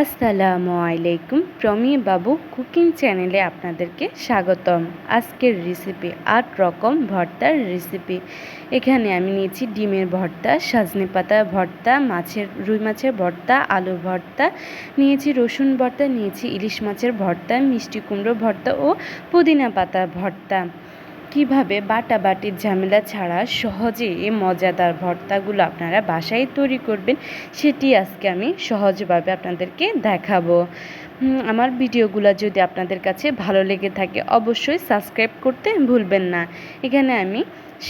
আসসালামু আলাইকুম। প্রমি বাবু কুকিং চ্যানেলে আপনাদেরকে স্বাগতম। আজকের রেসিপি আট রকম ভর্তার রেসিপি এখানে আমি নিয়েছি ডিমের ভর্তা, সজনে পাতা ভর্তা, মাছের, রুই মাছের ভর্তা আলু ভর্তা, নিয়েছি রসুন ভর্তা, নিয়েছি ইলিশ মাছের ভর্তা, মিষ্টি কুমড়ো ভর্তা ও পুদিনা পাতা ভর্তা। কীভাবে বাটা বাটির ঝামেলা ছাড়া সহজে এই মজাদার ভর্তাগুলো আপনারা বাসায় তৈরি করবেন, সেটি আজকে আমি সহজভাবে আপনাদেরকে দেখাবো। আমার ভিডিওগুলো যদি আপনাদের কাছে ভালো লেগে থাকে, অবশ্যই সাবস্ক্রাইব করতে ভুলবেন না। এখানে আমি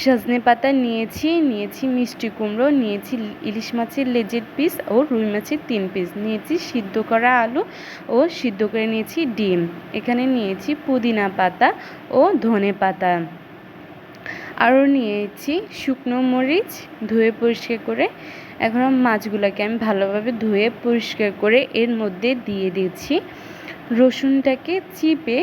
সজনে পাতা নিয়েছি নিয়েছি মিষ্টি কুমড়ো, নিয়েছি ইলিশ মাছের লেজের পিস ও রুই মাছের তিন পিস। নিয়েছি সিদ্ধ করা আলু ও সিদ্ধ করে নিয়েছি ডিম। এখানে নিয়েছি পুদিনা পাতা ও ধনে পাতা। আরও নিয়েছি শুকনো মরিচ ধুয়ে পরিষ্কার করে। এখন মাছগুলোকে আমি ভালোভাবে ধুয়ে পরিষ্কার করে এর মধ্যে দিয়ে দিয়েছি। রসুনটাকে চিপে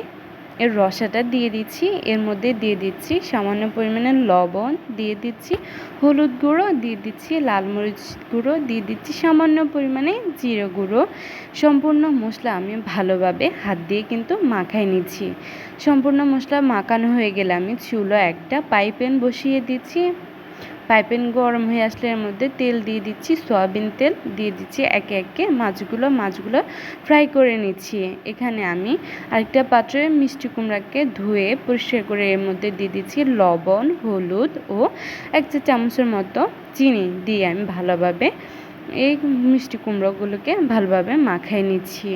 এর রসাটা দিয়ে দিচ্ছি। এর মধ্যে দিয়ে দিচ্ছি সামান্য পরিমাণে লবণ দিয়ে দিচ্ছি, হলুদ গুঁড়ো দিয়ে দিচ্ছি, লাল মরিচ গুঁড়ো দিয়ে দিচ্ছি, সামান্য পরিমাণে জিরে গুঁড়ো। সম্পূর্ণ মশলা আমি ভালোভাবে হাত দিয়ে কিন্তু মাখাই নিচ্ছি। সম্পূর্ণ মশলা মাখানো হয়ে গেলে আমি চুলো একটা পাইপেন বসিয়ে দিচ্ছি। পাইপেন গরম হয়ে আসলে এর মধ্যে তেল দিয়ে দিচ্ছি, সয়াবিন তেল দিয়ে দিচ্ছি, একে একে মাছগুলো মাছগুলো ফ্রাই করে নিচ্ছি। এখানে আমি আরেকটা পাত্রে মিষ্টি কুমড়াকে ধুয়ে পরিষ্কার করে এর মধ্যে দিয়ে দিচ্ছি লবণ, হলুদ ও এক চা চামচের মতো চিনি দিয়ে আমি ভালোভাবে এই মিষ্টি কুমড়োগুলোকে ভালোভাবে মাখাই নিচ্ছি।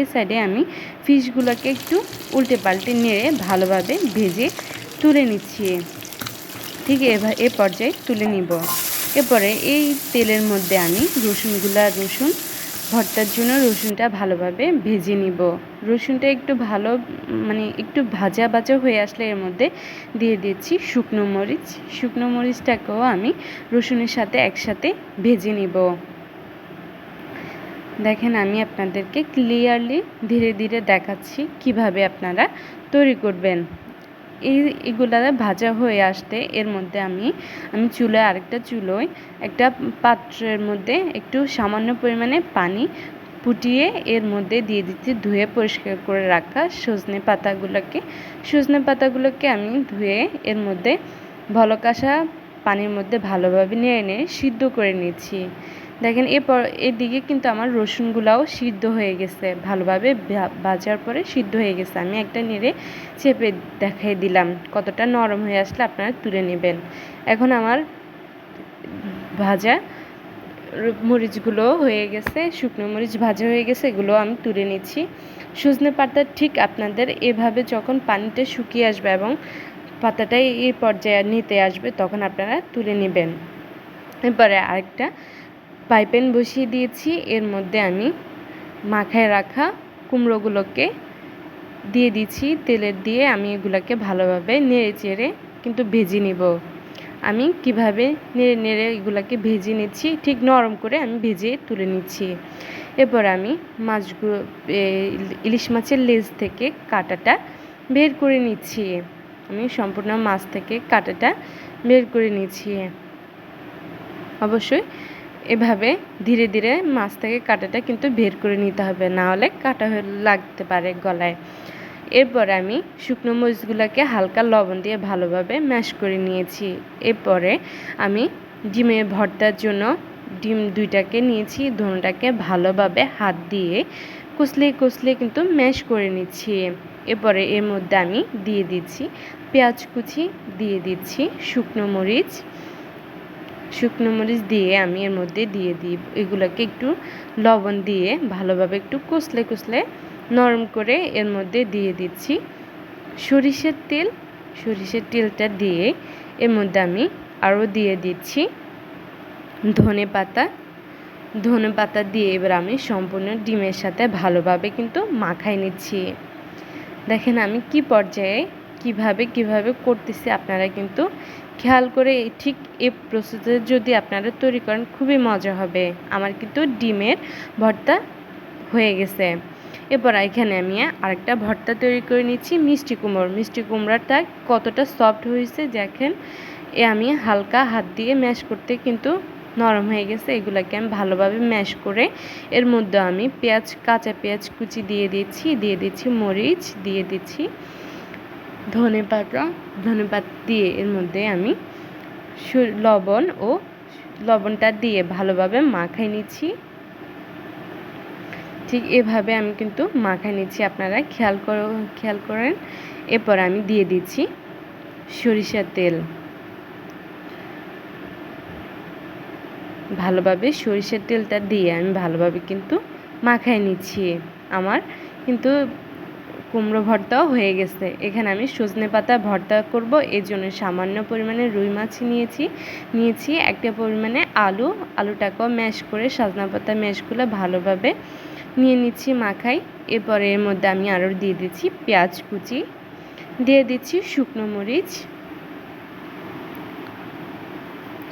এ সাইডে আমি ফিশগুলোকে একটু উল্টে পাল্টে নেড়ে ভালোভাবে ভেজে তুলে নিচ্ছি। ঠিক এবার এ পর্যায়ে তুলে নিব। এরপরে এই তেলের মধ্যে আমি রসুনগুলা রসুন ভর্তার জন্য রসুনটা ভালোভাবে ভেজে নিব। রসুনটা একটু ভালো মানে একটু ভাজা ভাজা হয়ে আসলে এর মধ্যে দিয়ে দিচ্ছি শুকনো মরিচ। শুকনো মরিচটাকেও আমি রসুনের সাথে একসাথে ভেজে নিব। দেখেন আমি আপনাদেরকে ক্লিয়ারলি ধীরে ধীরে দেখাচ্ছি কীভাবে আপনারা তৈরি করবেন। এই এগুলা ভাজা হয়ে আসতে এর মধ্যে আমি আমি চুলোয় আরেকটা চুলোয় একটা পাত্রের মধ্যে একটু সামান্য পরিমাণে পানি ফুটিয়ে এর মধ্যে দিয়ে দিচ্ছি, ধুয়ে পরিষ্কার করে রাখা সজনে পাতাগুলোকে। সজনে পাতাগুলোকে আমি ধুয়ে এর মধ্যে ভলক আসা পানির মধ্যে ভালোভাবে নিয়ে নেড়ে সিদ্ধ করে নিচ্ছি। দেখেন, এরপর এদিকে কিন্তু আমার রসুনগুলাও সিদ্ধ হয়ে গেছে। ভালোভাবে ভাজার পরে সিদ্ধ হয়ে গেছে। আমি একটা নেড়ে চেপে দেখাই দিলাম। কতটা নরম হয়ে আসলে আপনারা তুলে নেবেন। এখন আমার ভাজা মরিচগুলো হয়ে গেছে, শুকনো মরিচ ভাজা হয়ে গেছে, এগুলো আমি তুলে নিচ্ছি। সজনে পাতা ঠিক আপনাদের এভাবে যখন পানিটা শুকিয়ে আসবে এবং পাতাটা এই পর্যায়ে নিতে আসবে, তখন আপনারা তুলে নেবেন। এরপরে আরেকটা পাইপেন বসিয়ে দিয়েছি। এর মধ্যে আমি মাখায় রাখা কুমড়োগুলোকে দিয়ে দিচ্ছি তেলের দিয়ে আমি এগুলোকে ভালোভাবে নেড়ে চেড়ে কিন্তু ভেজে নিব। আমি কীভাবে নেড়ে নেড়ে এগুলোকে ভেজে নিচ্ছি, ঠিক নরম করে আমি ভেজে তুলে নিচ্ছি। এরপর আমি মাছগুলো ইলিশ মাছের লেজ থেকে কাঁটাটা বের করে নিচ্ছি। আমি সম্পূর্ণ মাছ থেকে কাঁটাটা বের করে নিচ্ছি। অবশ্যই এভাবে ধীরে ধীরে মাছ থেকে কাঁটাটা কিন্তু বের করে নিতে হবে, না হলে কাটা লাগতে পারে গলায়। এরপরে আমি শুকনো মরিচগুলোকে হালকা লবণ দিয়ে ভালোভাবে ম্যাশ করে নিয়েছি। এরপরে আমি ডিমের ভর্তার জন্য ডিম দুইটাকে নিয়েছি ধনুটাকে ভালোভাবে হাত দিয়ে কুচলে কুচলে কিন্তু ম্যাশ করে নিচ্ছি। এরপরে এর মধ্যে আমি দিয়ে দিচ্ছি, পেঁয়াজ কুচি দিয়ে দিচ্ছি, শুকনো মরিচ শুকনো মরিচ দিয়ে আমি এর মধ্যে দিয়ে দিই। এগুলোকে একটু লবণ দিয়ে ভালোভাবে একটু কুচলে কুচলে নরম করে এর মধ্যে দিয়ে দিচ্ছি। সরিষার তেল, সরিষার তেলটা দিয়ে এর মধ্যে আমি আরও দিয়ে দিচ্ছি ধনে পাতা। ধনে পাতা দিয়ে এবার আমি সম্পূর্ণ ডিমের সাথে ভালোভাবে কিন্তু মাখাই নিচ্ছি। দেখেন আমি কি পর্যায়ে কীভাবে কীভাবে করতেছি আপনারা কিন্তু খেয়াল করে ঠিক এই প্রসেসে যদি আপনারা তৈরি করেন, খুবই মজা হবে। আমার কিন্তু ডিমের ভর্তা হয়ে গেছে। এরপর এখানে আমি আরেকটা ভর্তা তৈরি করে নিচ্ছি, মিষ্টি কুমড়ো। মিষ্টি কুমড়াটা কতটা সফট হয়েছে দেখেন। এ আমি হালকা হাত দিয়ে ম্যাশ করতে কিন্তু নরম হয়ে গেছে। এগুলোকে আমি ভালোভাবে ম্যাশ করে এর মধ্যে আমি পেঁয়াজ, কাঁচা পেঁয়াজ কুচি দিয়ে দিচ্ছি দিয়ে দিচ্ছি মরিচ, দিয়ে দিচ্ছি ধনে পাতা ধনে দিয়ে এর মধ্যে আমি লবণ ও লবণটা দিয়ে ভালোভাবে মাখাই নিচ্ছি। ঠিক এভাবে আমি কিন্তু মাখাই নিচ্ছি, আপনারা খেয়াল করে, খেয়াল করেন। এরপর আমি দিয়ে দিচ্ছি সরিষার তেল। ভালোভাবে সরিষার তেলটা দিয়ে আমি ভালোভাবে কিন্তু মাখাই নিচ্ছি। আমার কিন্তু কুমড়ো ভর্তাও হয়ে গেছে। এখানে আমি সজনে পাতা ভর্তা করব। এর জন্য সামান্য পরিমাণে রুই মাছ নিয়েছি। নিয়েছি একটা পরিমাণে আলু। আলুটাকেও ম্যাশ করে সাজনা পাতা ম্যাশগুলো ভালোভাবে নিয়ে নিচ্ছি মাখাই। এরপরে এর মধ্যে আমি আরও দিয়ে দিচ্ছি পেঁয়াজ কুচি। দিয়ে দিচ্ছি শুকনো মরিচ।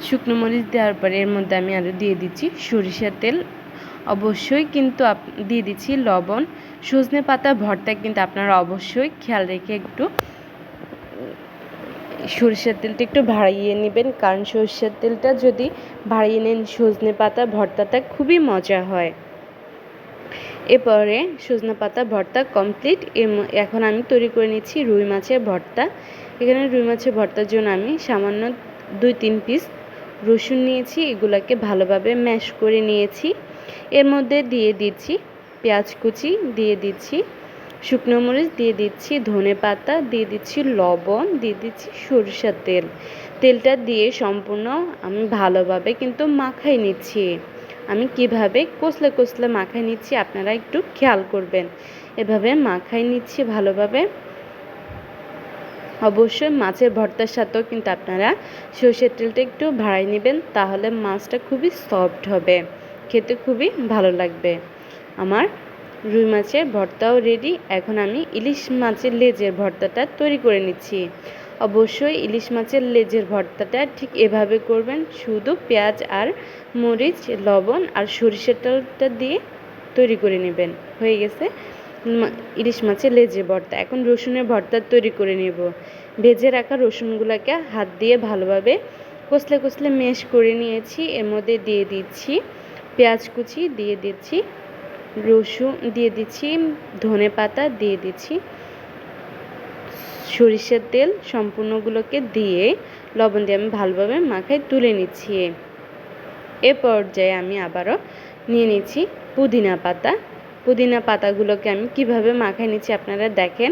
শুকনো মরিচ দেওয়ার পরে এর মধ্যে আমি আরও দিয়ে দিচ্ছি সরিষার তেল। অবশ্যই কিন্তু দিয়ে দিচ্ছি লবণ। সজনে পাতা ভর্তা কিন্তু আপনারা অবশ্যই খেয়াল রেখে একটু সরিষার তেলটা একটু ভাড়িয়ে নেবেন। কারণ সরিষার তেলটা যদি ভাড়িয়ে নেন সজনে পাতা ভর্তাটা খুবই মজা হয়। এরপরে সজনে পাতা ভর্তা কমপ্লিট এখন আমি তৈরি করে নিচ্ছি রুই মাছের ভর্তা। এখানে রুই মাছের ভর্তার জন্য আমি সামান্য দুই তিন পিস রসুন নিয়েছি। এগুলোকে ভালোভাবে ম্যাশ করে নিয়েছি। এর মধ্যে দিয়ে দিচ্ছি পেঁয়াজ কুচি, দিয়ে দিচ্ছি শুকনো মরিচ, দিয়ে দিচ্ছি ধনে পাতা, দিয়ে দিচ্ছি লবণ, দিয়ে দিচ্ছি সরিষার তেল। তেলটা দিয়ে সম্পূর্ণ আমি ভালোভাবে কিন্তু মাখাই নিচ্ছি। আমি কীভাবে কষলে কষলে মাখাই নিচ্ছি আপনারা একটু খেয়াল করবেন। এভাবে মাখাই নিচ্ছি ভালোভাবে। অবশ্যই মাছের ভর্তার সাথেও কিন্তু আপনারা সর্ষের তেলটা একটু ভাড়াই নেবেন, তাহলে মাছটা খুবই সফট হবে। খেতে খুবই ভালো লাগবে। আমার রুই মাছের ভর্তাও রেডি এখন আমি ইলিশ মাছের লেজের ভর্তাটা তৈরি করে নিচ্ছি। অবশ্যই ইলিশ মাছের লেজের ভর্তাটা ঠিক এভাবে করবেন। শুধু পেঁয়াজ আর মরিচ, লবণ আর সরিষার তেলটা দিয়ে তৈরি করে নেবেন। হয়ে গেছে ইলিশ মাছের লেজে ভর্তা। এখন রসুনের ভর্তা তৈরি করে নেব। ভেজে রাখা রসুনগুলোকে হাত দিয়ে ভালোভাবে কষলে কষলে মেশ করে নিয়েছি। এর মধ্যে দিয়ে দিচ্ছি পেঁয়াজ কুচি দিয়ে দিচ্ছি, রসুন দিয়ে দিচ্ছি, ধনে পাতা দিয়ে দিচ্ছি, সরিষার তেল সম্পূর্ণগুলোকে দিয়ে লবণ দিয়ে আমি ভালোভাবে মাখায় তুলে নিচ্ছি। এ পর্যায়ে আমি আবারও নিয়ে নিচ্ছি পুদিনা পাতা। পুদিনা পাতাগুলোকে আমি কীভাবে মাখায় নিচ্ছি আপনারা দেখেন।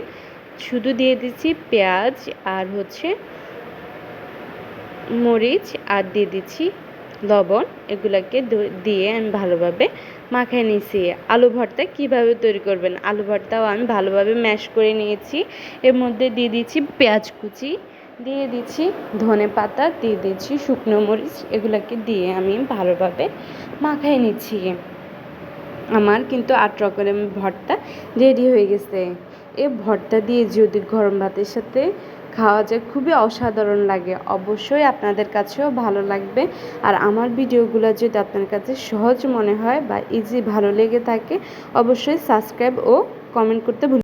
শুধু দিয়ে দিচ্ছি পেঁয়াজ আর হচ্ছে মরিচ আর দিয়ে দিচ্ছি লবণ এগুলোকে দিয়ে আমি ভালোভাবে মাখায় নিয়েছি। আলু ভর্তা কীভাবে তৈরি করবেন? আলু ভর্তাও আমি ভালোভাবে ম্যাশ করে নিয়েছি। এর মধ্যে দিয়ে দিচ্ছি পেঁয়াজ কুচি, দিয়ে দিচ্ছি ধনে পাতা, দিয়ে দিচ্ছি শুকনো মরিচ, এগুলোকে দিয়ে আমি ভালোভাবে মাখায় নিচ্ছি। আমার কিন্তু আট রকমের ভর্তা রেডি হয়ে গেছে। এ ভর্তা দিয়ে যদি গরম ভাতের সাথে খাওয়া যায় খুবই অসাধারণ লাগে, অবশ্যই আপনাদের কাছেও ভালো লাগবে। আর আমার ভিডিওগুলো যদি আপনার কাছে সহজ মনে হয় বা ইজি ভালো লেগে থাকে, অবশ্যই সাবস্ক্রাইব ও কমেন্ট করতে ভুল